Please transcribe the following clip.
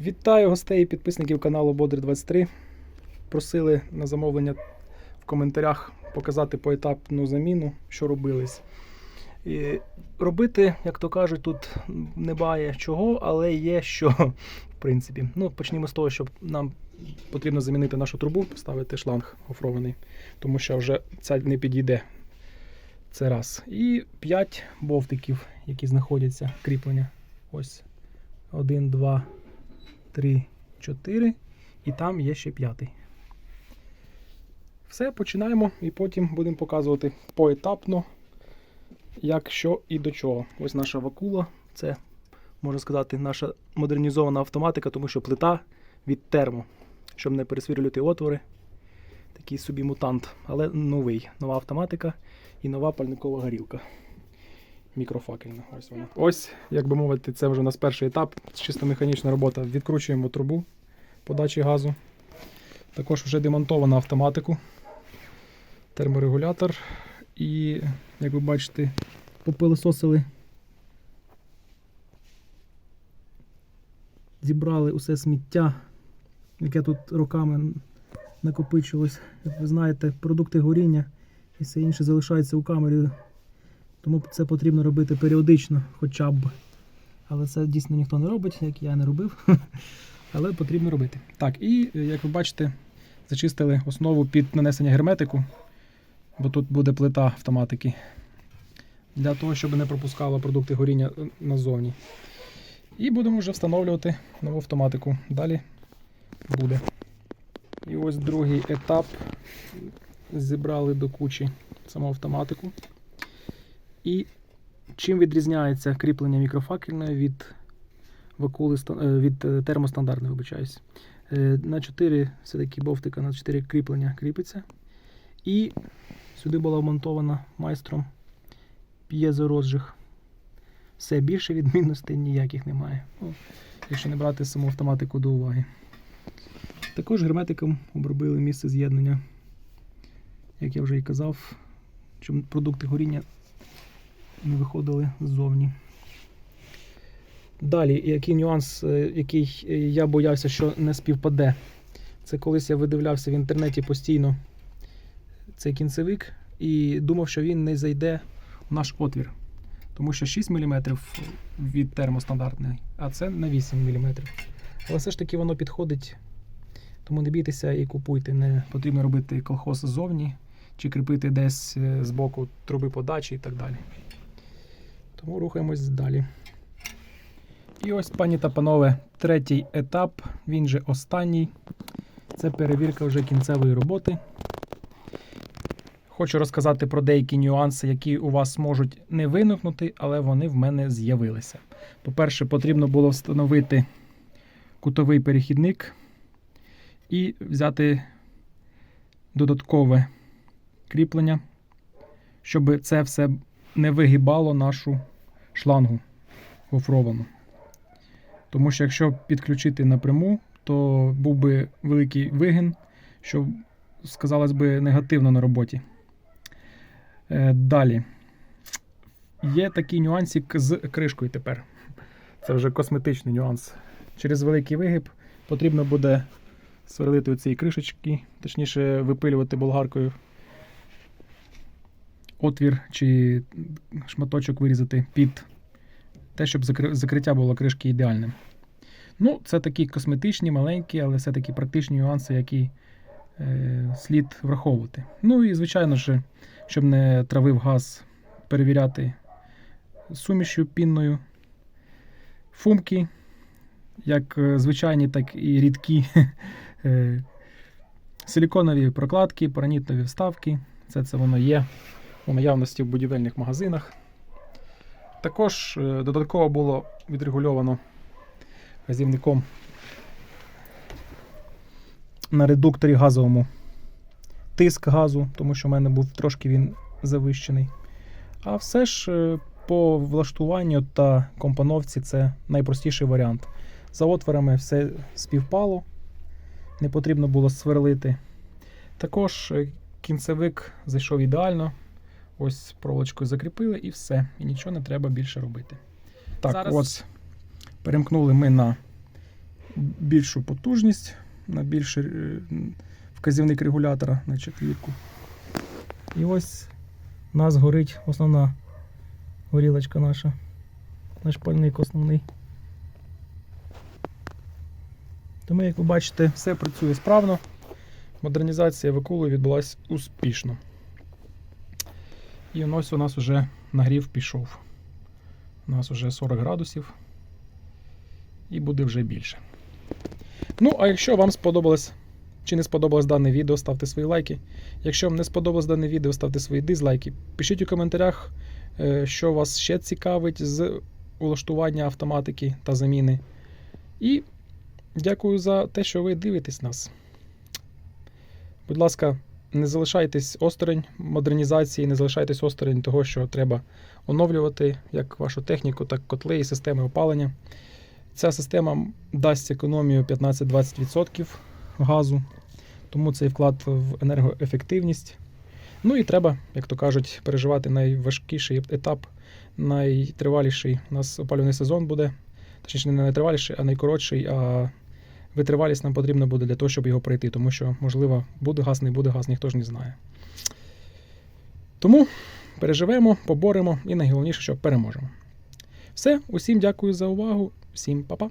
Вітаю гостей і підписників каналу Бодр 23. Просили на замовлення в коментарях показати поетапну заміну, що робилось. І робити, як то кажуть, тут немає чого, але є що. В принципі. Ну, почнімо з того, що нам потрібно замінити нашу трубу, поставити шланг гофрований, тому що вже ця не підійде. Це раз. І 5 бовтиків, які знаходяться кріплення. Ось. Один, два, 3, 4, і там є ще п'ятий. Все, починаємо і потім будемо показувати поетапно, як що і до чого. Ось наша вакула. Це, можна сказати, наша модернізована автоматика, тому що плита від термо, щоб не пересвірлювати отвори. Такий собі мутант, але новий. Нова автоматика і нова пальникова горілка. Мікрофакельна. Ось вона. Ось, як би мовити, це вже у нас перший етап. Чисто механічна робота. Відкручуємо трубу подачі газу. Також вже демонтовано автоматику, терморегулятор. І, як ви бачите, попилисосили. Зібрали усе сміття, яке тут роками накопичилось. Як ви знаєте, продукти горіння і все інше залишається у камері. Тому це потрібно робити періодично, хоча б. Але це дійсно ніхто не робить, як я не робив. Але потрібно робити. Так, і е, як ви бачите, зачистили основу під нанесення герметику, бо тут буде плита автоматики. Для того, щоб не пропускало продукти горіння е, назовні. І будемо вже встановлювати нову автоматику. Далі буде. І ось другий етап. Зібрали до кучі саму автоматику. І чим відрізняється кріплення мікрофакельне від вакули е, від е, термостандартної, вибачаюсь. Е, На 4 все-таки бовтика на 4 кріплення кріпиться. І сюди була вмонтована майстром п'єзорозжиг. Все більше відмінностей ніяких немає. Ну, якщо не брати саму автоматику до уваги. Також герметиком обробили місце з'єднання, як я вже і казав, щоб продукти горіння не виходили ззовні. Далі, який нюанс, е, який е, я боявся, що не співпаде. Це колись я видивлявся в інтернеті постійно цей кінцевик і думав, що він не зайде в наш отвір. Тому що 6 мм від термостандартної, а це на 8 мм. Але все ж таки воно підходить. Тому не бійтеся і купуйте. Не потрібно робити колхоз ззовні чи кріпити десь е, з боку труби подачі і так далі. Тому рухаємось далі. І ось, пані та панове, третій етап, він же останній. Це перевірка вже кінцевої роботи. Хочу розказати про деякі нюанси, які у вас можуть не виникнути, але вони в мене з'явилися. По-перше, потрібно було встановити кутовий перехідник і взяти додаткове кріплення, щоб це все не вигибало нашу шлангу гофровану. Тому що якщо підключити напряму, то був би великий вигін, що сказалось би негативно на роботі. Е, Далі. Є такий нюансик з кришкою тепер. Це вже косметичний нюанс. Через великий вигиб потрібно буде сверлити ці кришечки, точніше випилювати болгаркою отвір чи шматочок вирізати під те, щоб закриття було кришки ідеальним. Ну, це такі косметичні, маленькі, але все-таки практичні нюанси, які е, слід враховувати. Ну і, звичайно ж, щоб не травив газ, перевіряти сумішю пінною. Фумки, як е, звичайні, так і рідкі. Е, Силіконові прокладки, паранітнові вставки. Це це воно є у наявності в будівельних магазинах. Також е, додатково було відрегульовано газівником на редукторі газовому тиск газу, тому що в мене був трошки він завищений. А все ж е, по влаштуванню та компоновці це найпростіший варіант. За отворами все співпало, не потрібно було сверлити. Також е, кінцевик зайшов ідеально. Ось проволочкою закріпили і все. І нічого не треба більше робити. Так, Зараз- ось перемкнули ми на більшу потужність, на більший е, вказівник регулятора на четвірку. І ось у нас горить основна горілочка наша. Наш пальник основний. Тому, як ви бачите, все працює справно. Модернізація викулу відбулася успішно. І ось у нас вже нагрів пішов. У нас вже 40 градусів. І буде вже більше. Ну, а якщо вам сподобалось чи не сподобалось дане відео, ставте свої лайки. Якщо вам не сподобалось дане відео, ставте свої дизлайки. Пишіть у коментарях, е, що вас ще цікавить з улаштування автоматики та заміни. І дякую за те, що ви дивитесь нас. Будь ласка, не залишайтесь осторонь модернізації, не залишайтесь осторонь того, що треба оновлювати як вашу техніку, так котли і системи опалення. Ця система дасть економію 15-20% газу, тому цей вклад в енергоефективність. Ну і треба, як то кажуть, переживати найважкіший етап, найтриваліший у нас опалювальний сезон буде. Точніше, не найтриваліший, а найкоротший. А витривалість нам потрібна буде для того, щоб його пройти, тому що, можливо, буде газ, не буде газ, ніхто ж не знає. Тому переживемо, поборемо і найголовніше, що переможемо. Все, усім дякую за увагу, всім па-па.